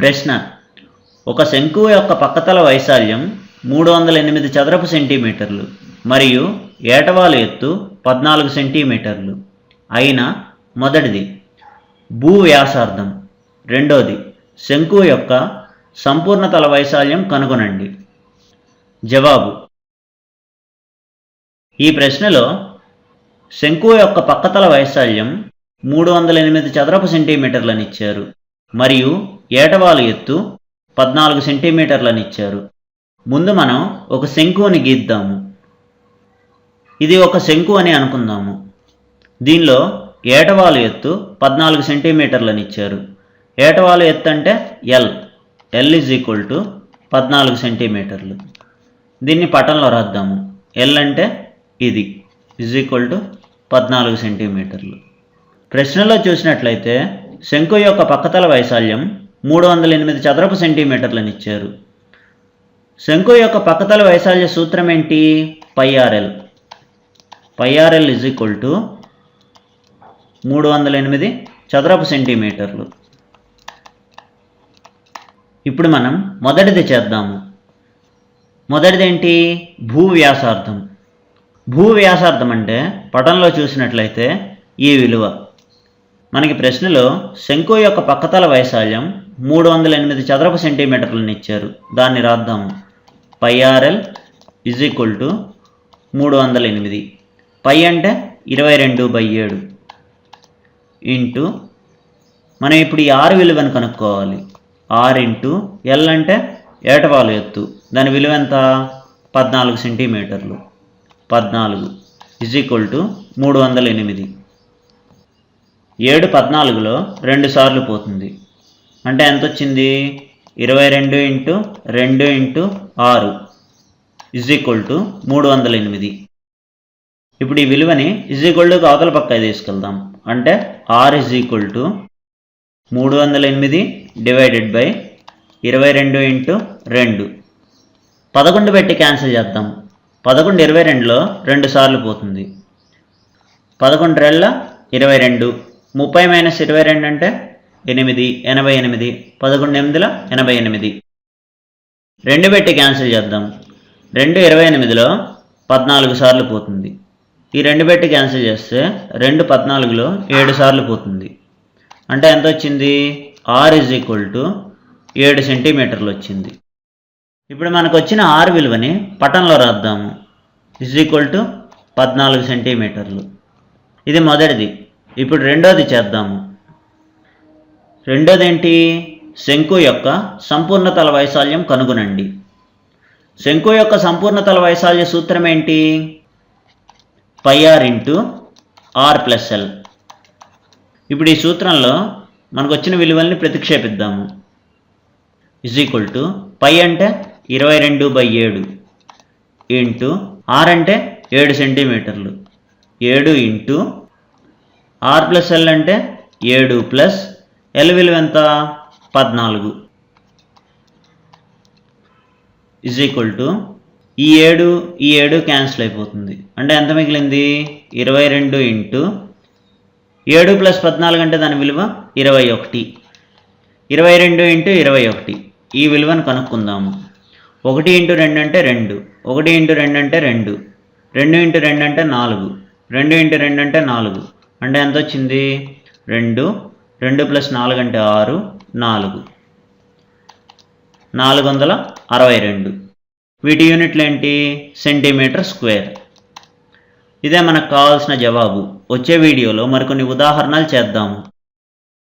ప్రశ్న. ఒక శంకువు యొక్క పక్కతల వైశాల్యం మూడు వందల ఎనిమిది చదరపు సెంటీమీటర్లు మరియు ఏటవాలు ఎత్తు పద్నాలుగు సెంటీమీటర్లు. అయిన మొదటిది భూ వ్యాసార్థం రెండోది శంకువు యొక్క సంపూర్ణ తల వైశాల్యం కనుగొనండి. జవాబు. ఈ ప్రశ్నలో శంకువు యొక్క పక్కతల వైశాల్యం మూడు వందల ఎనిమిది చదరపు సెంటీమీటర్లని ఇచ్చారు మరియు ఏటవాలు ఎత్తు పద్నాలుగు సెంటీమీటర్లని ఇచ్చారు ముందు మనం ఒక శంకువుని గీద్దాము. ఇది ఒక శంకు అని అనుకుందాము. దీనిలో ఏటవాలు ఎత్తు పద్నాలుగు సెంటీమీటర్లని ఇచ్చారు ఏటవాలు ఎత్తు అంటే L L is equal to పద్నాలుగు సెంటీమీటర్లు. దీన్ని పటంలో రాద్దాము. ఎల్ అంటే ఇది. ఈజ్ ఈక్వల్ టు పద్నాలుగు సెంటీమీటర్లు. ప్రశ్నలో చూసినట్లయితే శంకు యొక్క పక్కతల వైశాల్యం మూడు వందల ఎనిమిది చదరపు సెంటీమీటర్లను ఇచ్చారు. శంకు యొక్క పక్కతల వైశాల్య సూత్రం ఏంటి? Pi R L pi R L is equal to మూడు వందల ఎనిమిది చదరపు సెంటీమీటర్లు. ఇప్పుడు మనం మొదటిది చేద్దాము. మొదటిది ఏంటి భూ వ్యాసార్థం భూ వ్యాసార్థం అంటే పటంలో చూసినట్లయితే ఈ విలువ. మనకి ప్రశ్నలో శంకు యొక్క పక్కతల వైశాల్యం మూడు వందల ఎనిమిది చదరపు సెంటీమీటర్లను ఇచ్చారు. దాన్ని రాద్దాము. Pi R L is equal to మూడు వందల ఎనిమిది. పై అంటే ఇరవై రెండు బై ఏడు. ఇంటూ మనం ఇప్పుడు ఈ ఆరు విలువను కనుక్కోవాలి. ఆర్ ఇంటూ ఎల్ అంటే ఏటవాలు ఎత్తు. దాని విలువ ఎంత? పద్నాలుగు సెంటీమీటర్లు. పద్నాలుగు ఇజ్ ఈక్వల్ టు మూడు వందల ఎనిమిది. ఏడు పద్నాలుగులో రెండు సార్లు పోతుంది. అంటే ఎంత వచ్చింది ఇరవై రెండు ఇంటూ రెండు ఇంటూ ఆరు ఇజ్ ఈక్వల్ టు మూడు వందల ఎనిమిది. ఇప్పుడు ఈ విలువని ఇజ్ ఈక్వల్ టు అవతల పక్క తీసుకెళ్దాం. అంటే ఆర్ ఇజ్ ఈక్వల్ టు మూడు వందల ఎనిమిది డివైడెడ్ బై ఇరవై రెండు ఇంటూ రెండు. పదకొండు పెట్టి క్యాన్సిల్ చేద్దాం. పదకొండు ఇరవై రెండులో రెండు సార్లు పోతుంది. పదకొండు రెళ్ళ ఇరవై రెండు. ముప్పై మైనస్ ఇరవై రెండు అంటే ఎనిమిది ఎనభై ఎనిమిది పదకొండు ఎనిమిదిలో ఎనభై ఎనిమిది. రెండు పెట్టి క్యాన్సిల్ చేద్దాం. రెండు ఇరవై ఎనిమిదిలో పద్నాలుగు సార్లు పోతుంది. ఈ రెండు పెట్టి క్యాన్సిల్ చేస్తే రెండు పద్నాలుగులో ఏడు సార్లు పోతుంది. అంటే ఎంత వచ్చింది? ఆర్ ఇజ్ ఈక్వల్ టు ఏడు సెంటీమీటర్లు వచ్చింది. ఇప్పుడు మనకు వచ్చిన ఆర్ విలువని పటంలో రాద్దాము. ఇజ్ ఈక్వల్ టు పద్నాలుగు సెంటీమీటర్లు. ఇది మొదటిది. ఇప్పుడు రెండోది చేద్దాము. రెండోదేంటి? శంకు యొక్క సంపూర్ణ తల వైశాల్యం కనుగొనండి. శంకు యొక్క సంపూర్ణ తల వైశాల్య సూత్రం ఏంటి? Pi R into R plus L. ఇప్పుడు ఈ సూత్రంలో మనకు వచ్చిన విలువల్ని ప్రతిక్షేపిద్దాము. ఇజ్ ఈక్వల్ టు పై అంటే ఇరవై రెండు బై ఏడు ఇంటూ ఆర్ అంటే ఏడు సెంటీమీటర్లు. ఏడు ఇంటూ ఆర్ ప్లస్ ఎల్ అంటే ఏడు ప్లస్ ఎల్ విలువ ఎంత పద్నాలుగు. ఇజ్ ఈక్వల్ టు ఈ ఏడు ఈ ఏడు క్యాన్సిల్ అయిపోతుంది. అంటే ఎంత మిగిలింది? ఇరవై రెండు ఇంటూ ఏడు ప్లస్ పద్నాలుగు అంటే దాని విలువ ఇరవై ఒకటి. ఇరవై రెండు ఇంటూ ఇరవై ఒకటి. ఈ విలువను కనుక్కుందాము. ఒకటి ఇంటూ రెండు అంటే రెండు. ఒకటి ఇంటూ రెండు అంటే రెండు. రెండు ఇంటూ రెండు అంటే నాలుగు. రెండు ఇంటూ రెండు అంటే నాలుగు. అంటే ఎంత వచ్చింది? రెండు. రెండు ప్లస్ నాలుగు అంటే ఆరు నాలుగు. నాలుగు వందల అరవై రెండు. వీటి యూనిట్లు ఏంటి? Centimetre square. ఇదే మనకు కావాల్సిన జవాబు. వచ్చే వీడియోలో మరికొన్ని ఉదాహరణలు చేద్దాము.